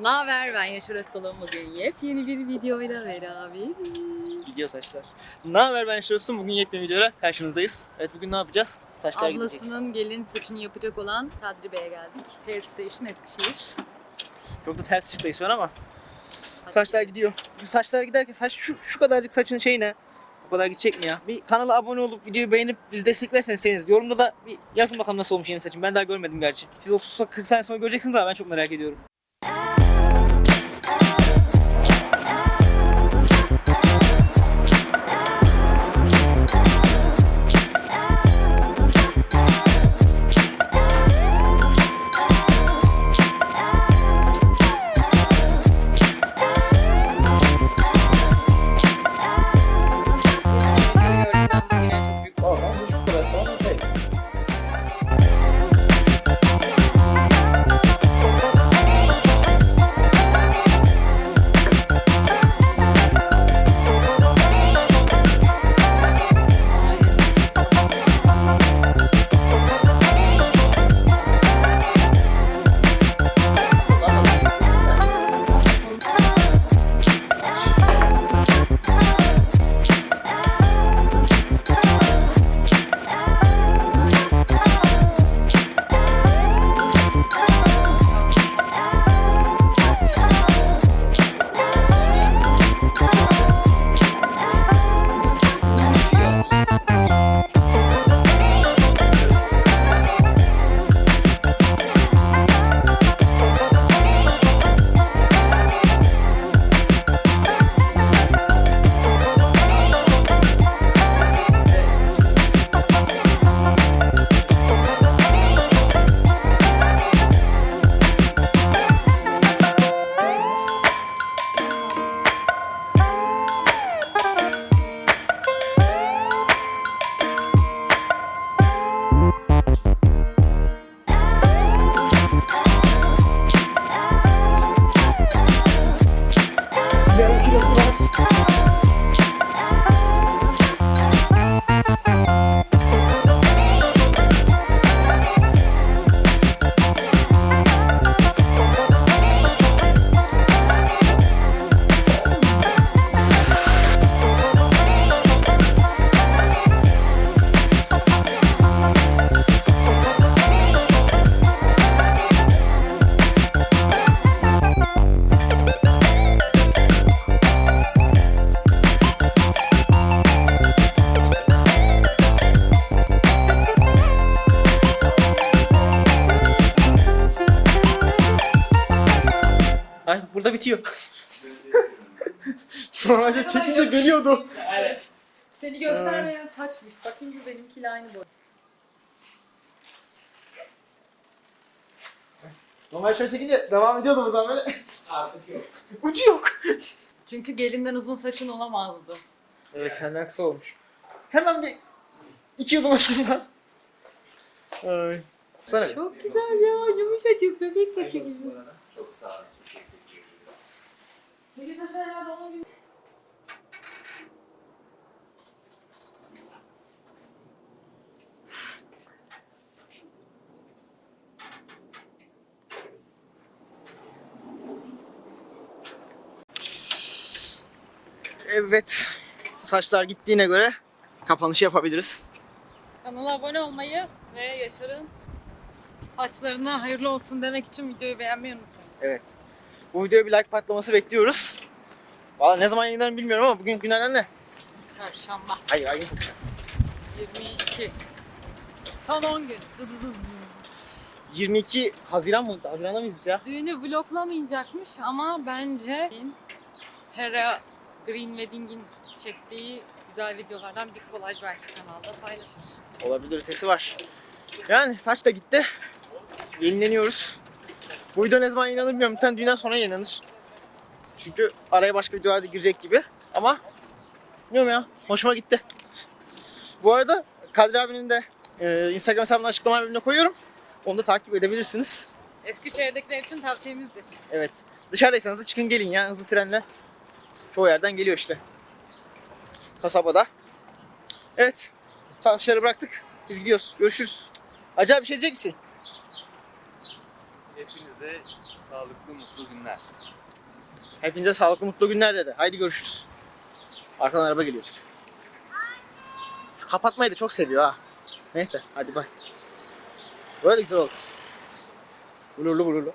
Ne haber? Ben Yaşar Öztal'ım. Bugün yepyeni bir videoyla beraberiz. Gidiyor saçlar. Ne haber ben Şurasım. Bugün yepyeni videoyla karşınızdayız. Evet bugün ne yapacağız? Saçlar gidecek. Ablasının gelin saçını yapacak olan Kadri Bey'e geldik. Hair Station Eskişehir. Çok da ters ışıkta an ama saçlar gidiyor. Bu saçlar giderken saç şu, şu kadarcık saçın şeyi ne? O kadar gidecek mi ya? Bir kanala abone olup videoyu beğenip bizi desteklerseniz seviniz. Yorumda da bir yazın bakalım nasıl olmuş yeni saçım. Ben daha görmedim gerçi. Siz 30-40 saniye sonra göreceksiniz ama ben çok merak ediyorum. Görüşürüz. Burada bitiyor. Normalde çekince geliyordu. Seni göstermeyen saçmış. Bakayım bu benimkiyle aynı boy. Normal şöyle çekince devam ediyordu buradan böyle. Artık yok. Ucu yok. Çünkü gelinden uzun saçın olamazdı. Evet senden kısa olmuş. Hemen bir iki yudum aşağıdan. Ay. Sana Çok güzel ya. Yumuşacık bebek saçı gibi. Çok sağ ol. Peki saçlar herhalde onun gibi. Evet. Saçlar gittiğine göre kapanışı yapabiliriz. Kanala abone olmayı ve Yaşar'ın saçlarına hayırlı olsun demek için videoyu beğenmeyi unutmayın. Evet. Bu videoya bir like patlaması bekliyoruz. Valla ne zaman yayınlarım bilmiyorum ama bugün günlerden ne? Çarşamba Hayır ayın 22. Son 10 gün. Dı dı dı dı. 22 Haziran mı? Haziran'da mıyız biz ya? Düğünü vloglamayacakmış ama bence Hera Green Wedding'in çektiği güzel videolardan bir kolaj belki kanalda paylaşır. Olabilir ötesi var. Yani saç da gitti. Yenileniyoruz. Bu video ne zaman yayınlanır bilmiyorum. Tane düğünden sonra yayınlanır. Çünkü araya başka videolar da girecek gibi. Ama bilmiyorum ya. Hoşuma gitti. Bu arada Kadri abinin de e, Instagram hesabını açıklama bölümüne koyuyorum. Onu da takip edebilirsiniz. Eski çevredekiler için tavsiyemizdir. Evet. Dışarıdaysanız da çıkın gelin ya hızlı trenle. Çoğu yerden geliyor işte. Kasabada. Evet. Taşları bıraktık. Biz gidiyoruz. Görüşürüz. Acayip bir şey diyecek misin? Hepinize sağlıklı, mutlu günler. Hepinize sağlıklı mutlu günler dedi. Haydi görüşürüz. Arkadan araba geliyor. Şu kapatmayı da çok seviyor ha. Neyse hadi bay. Böyle güzel oldu kız. Gururlu gururlu.